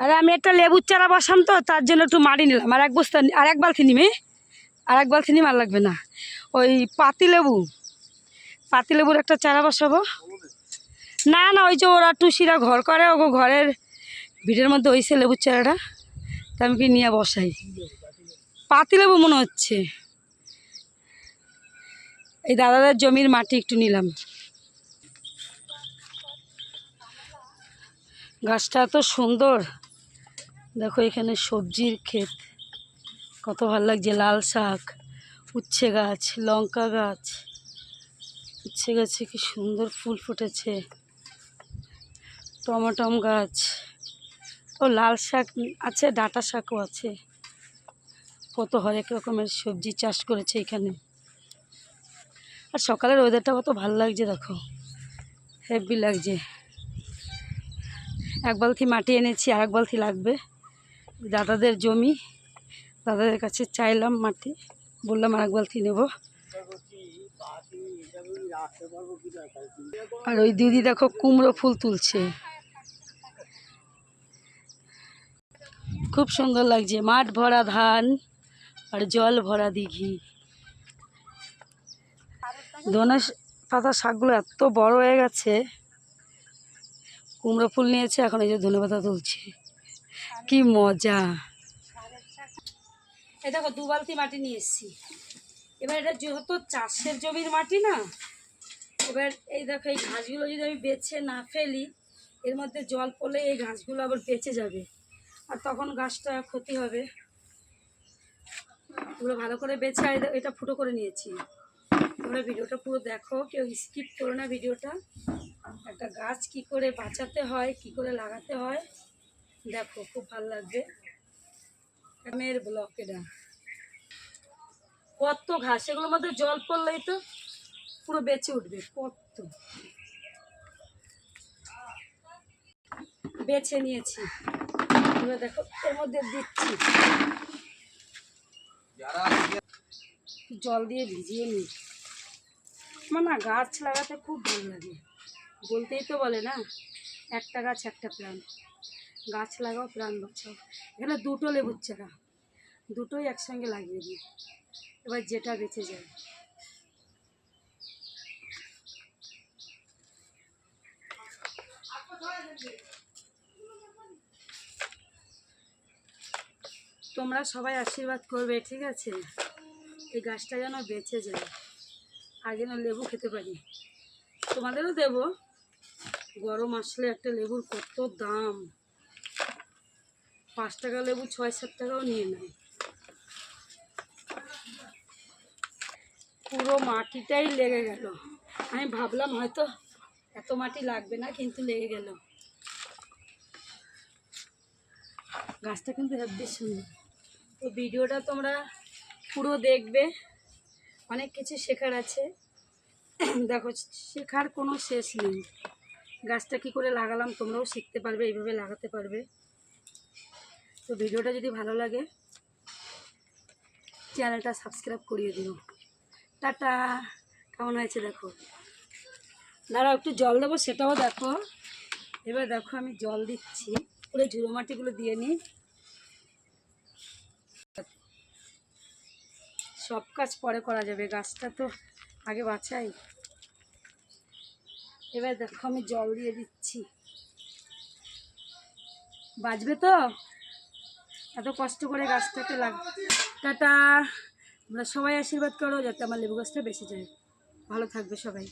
আরে আমি একটা লেবুর চারা বসাম তো, তার জন্য একটু মারি নিলাম। আর এক বস্তা আর এক বালতি নিমে আর এক বালতি নিম আর লাগবে না। ওই পাতি লেবু। পাতি লেবুর একটা চারা বসাবো। না না, ওই যে ওরা টুসিরা ঘর করে ও ঘরের ভিড়ের মধ্যে ওইসে লেবুর চারাটা। তা আমি কি নিয়ে বসাই? পাতি লেবু মনে হচ্ছে। এই দাদাদের জমির মাটি একটু নিলাম। গাছটা এত সুন্দর। দেখো এখানে সবজির ক্ষেত। কত ভালো লাগছে, লাল শাক, উচ্ছে গাছ, লঙ্কা গাছ। উচ্ছে গাছে কি সুন্দর ফুল ফুটেছে। টমাটম গাছ। ও, লাল শাক আছে, ডাঁটা শাকও আছে। কত হরেক রকমের সবজি চাষ করেছে এখানে। আর সকালের ওয়েদারটা কত ভালো লাগছে, দেখো। হেভি লাগছে। এক বালতি মাটি এনেছি আর এক বালতি লাগবে। দাদাদের জমি, দাদাদের কাছে চাইলাম মাটি। বললাম আর এক বালতি নেব। আর ওই দিদি দেখো কুমড়ো ফুল তুলছে। খুব সুন্দর লাগছে। মাঠ ভরা ধান আর জল ভরা দিঘি। ধনে পাতা শাকগুলো এত বড় হয়ে গেছে। কুমড়ো ফুল নিয়েছে, এখন এই যে ধনে পাতা তুলছে। কি মজা। এই দেখো, দু বালতি মাটি নিয়ে এসেছি। এবার এটা যেহেতু চাষের জমির মাটি না, এবার এই দেখো, এই ঘাসগুলো যদি আমি বেছে না ফেলি, এর মধ্যে জল পড়লে এই ঘাসগুলো আবার বেঁচে যাবে। আর তখন গাছটা ক্ষতি হবে। এগুলো ভালো করে বেছে এটা ফুটো করে নিয়েছি। তোমরা ভিডিওটা পুরো দেখো, কেউ স্কিপ করো না ভিডিওটা। একটা গাছ কি করে বাঁচাতে হয়, কি করে লাগাতে হয় দেখো, খুব ভালো লাগবে গ্রামের ব্লক এটা। কত ঘাস, এগুলোর মধ্যে জল পড়লেই তো পুরো বেঁচে উঠবে, কত। বেছে নিয়েছি। দেখো, এর মধ্যে দিচ্ছি। জল দিয়ে ভিজিয়ে নিই। আমার না গাছ লাগাতে খুব ভালো লাগে। বলতেই তো বলে না, একটা গাছ, একটা প্রাণ গাছ লাগাও, প্রাণ বাঁচাও। এখানে দুটো লেবুর চারা। দুটোই একসঙ্গে লাগিয়ে দিই। এবার যেটা বেঁচে যায়। তোমরা সবাই আশীর্বাদ করবে, ঠিক আছে? এই গাছটা যেন বেঁচে যায়। আর যেন লেবু খেতে পারি। তোমাদেরও দেব। গরম আসলে একটা লেবুর কত দাম। পাঁচ টাকা লেবু, ছয়, সাত টাকাও নিয়ে নেয়। পুরো মাটিটাই লেগে গেল। আমি ভাবলাম হয়তো এত মাটি লাগবে না, কিন্তু লেগে গেল। গাছটা কিন্তু হেব্বি সুন্দর। তো ভিডিওটা তোমরা পুরো দেখবে। অনেক কিছু শেখার আছে। দেখো, শেখার কোনো শেষ নেই। গাছটা কি করে লাগালাম তোমরাও শিখতে পারবে, এইভাবে লাগাতে পারবে। তো ভিডিওটা যদি ভালো লাগে, চ্যানেলটা সাবস্ক্রাইব করিয়ে দিও। টাটা। কেমন হয়েছে দেখো? দাঁড়াও, একটু জল দেবো, সেটাও দেখো। এবার দেখো, আমি জল দিচ্ছি। পুরো ঝুড়ো মাটিগুলো দিয়ে নিই। সব কাজ পরে করা যাবে, গাছটা তো আগে বাঁচাই। এবার দেখো, আমি জল দিয়ে দিচ্ছি। বাঁচবে তো? এত কষ্ট করে গাছটাকে লাগ টাটা। আমরা সবাই আশীর্বাদ করো যাতে আমার লেবু গাছটা বেশি যায়। ভালো থাকবে সবাই।